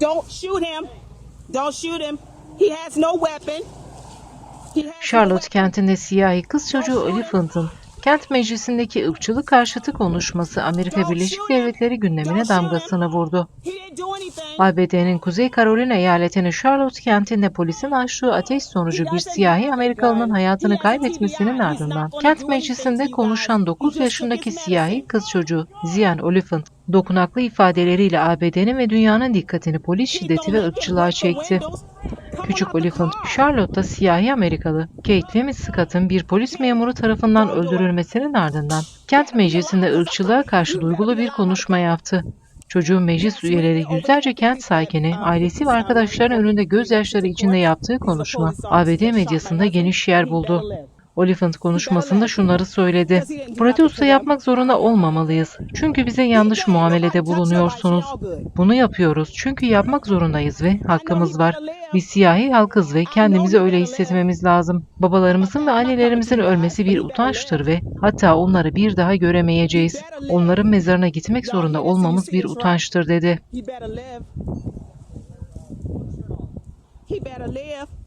Don't shoot him. Don't shoot him. He has no weapon. Charlotte kentinde siyahi kız çocuğu Oliphant'ın kent meclisindeki ırkçılık karşıtı konuşması Amerika Birleşik Devletleri gündemine damgasını vurdu. ABD'nin Kuzey Carolina eyaletinin Charlotte kentinde polisin açtığı ateş sonucu bir siyahi Amerikalının hayatını kaybetmesinin ardından kent meclisinde konuşan 9 yaşındaki siyahi kız çocuğu Zian Oliphant dokunaklı ifadeleriyle ABD'nin ve dünyanın dikkatini polis şiddeti ve ırkçılığa çekti. Küçük Oliphant, Charlotte'da siyahi Amerikalı Caitlin Scott'ın bir polis memuru tarafından öldürülmesinin ardından kent meclisinde ırkçılığa karşı duygulu bir konuşma yaptı. Çocuğun meclis üyeleri yüzlerce kent sakini, ailesi ve arkadaşlarının önünde gözyaşları içinde yaptığı konuşma ABD medyasında geniş yer buldu. Oliphant konuşmasında şunları söyledi. Protesto yapmak zorunda olmamalıyız. Çünkü bize yanlış muamelede bulunuyorsunuz. Bunu yapıyoruz çünkü yapmak zorundayız ve hakkımız var. Biz siyahi halkız ve kendimizi öyle hissetmemiz lazım. Babalarımızın ve annelerimizin ölmesi bir utançtır ve hatta onları bir daha göremeyeceğiz. Onların mezarına gitmek zorunda olmamız bir utançtır dedi. He better live.